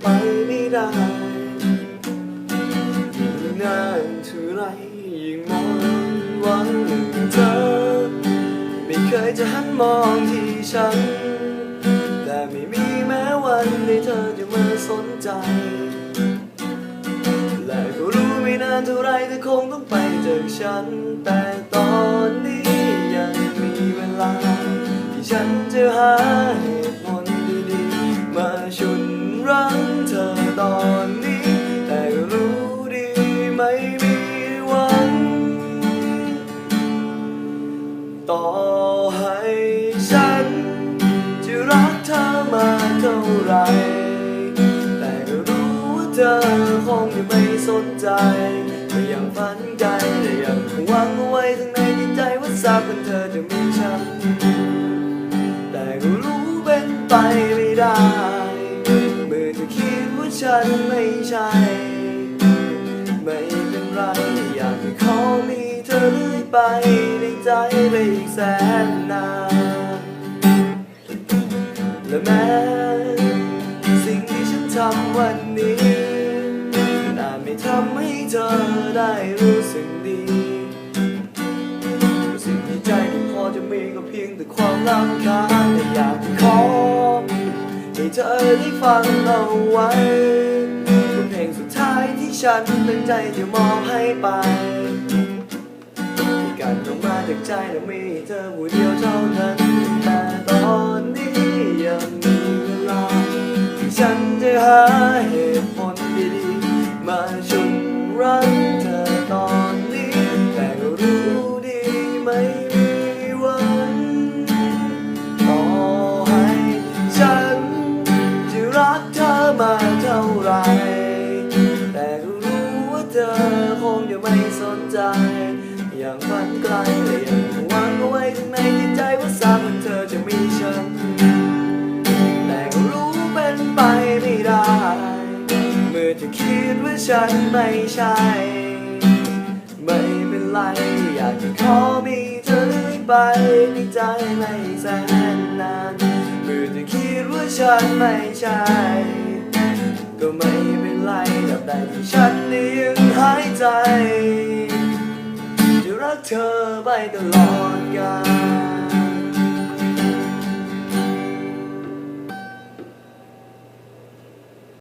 ไปไม่ได้นานเท่าไรยิ่งมองหวังถึงเธอ ไม่เคยจะหันมองที่ฉัน แต่ไม่มีแม้วันในเธอจะมาสนใจ และก็รู้ไม่นานเท่าไรเธอคงต้องไปจากฉัน แต่ตอนนี้ยังมีเวลา ที่ฉันจะหา ต่อให้ฉัน จะรักเธอมาเท่าไร แต่ก็รู้ว่าเธอคงยังไม่สนใจแต่ยังฝันไกลแต่ยังคงหวังเอาไว้ข้งในจิตใจว่าสักวันเธอจะมีฉัน แต่ก็รู้เป็นไปไม่ได้ เมื่อเธอคิดว่าฉันไม่ใช่ ไม่เป็นไรอยากจะขอมีเธอเรื่อยไป ใจไปอีกแสนนานและแม้สิ่งที่ฉันทำวันนี้อาจไม่ทำให้เธอได้รู้สึกดีสิ่งที่ใจที่พอจะมีก็เพียงแต่ความรำคาญแต่อยากจะขอให้เธอได้ฟังเอาไว้เป็นเพลงสุดท้ายที่ฉันตั้งใจจะมอบให้ไปที่กันออกมา จากใจและมีเธอผู้เดียวเท่านั้นแต่ตอนนี้ยังมีเวลาที่ฉันจะหาเหตุผลดีๆมาชุนรักเธอตอนนี้ แต่ก็รู้ดีไม่มีวันต่อให้ฉันจะรักเธอมาเท่าไหรแต่ก็รู้ว่าเธอคงจะไม่สนใจ อย่างฝันไกลและยังหวังเอาไว้ข้างในจิตใจว่าสักวันเธอจะมีฉัน แต่ก็รู้เป็นไปไม่ได้ เมื่อเธอคิดว่าฉันไม่ใช่ ไม่เป็นไร อยากจะขอมีเธอไปในใจไม่แสนนาน เมื่อเธอคิดว่าฉันไม่ใช่ ก็ไม่เป็นไรดับใดที่ฉันนี้ยังหายใจ เธอไปตลอดกาล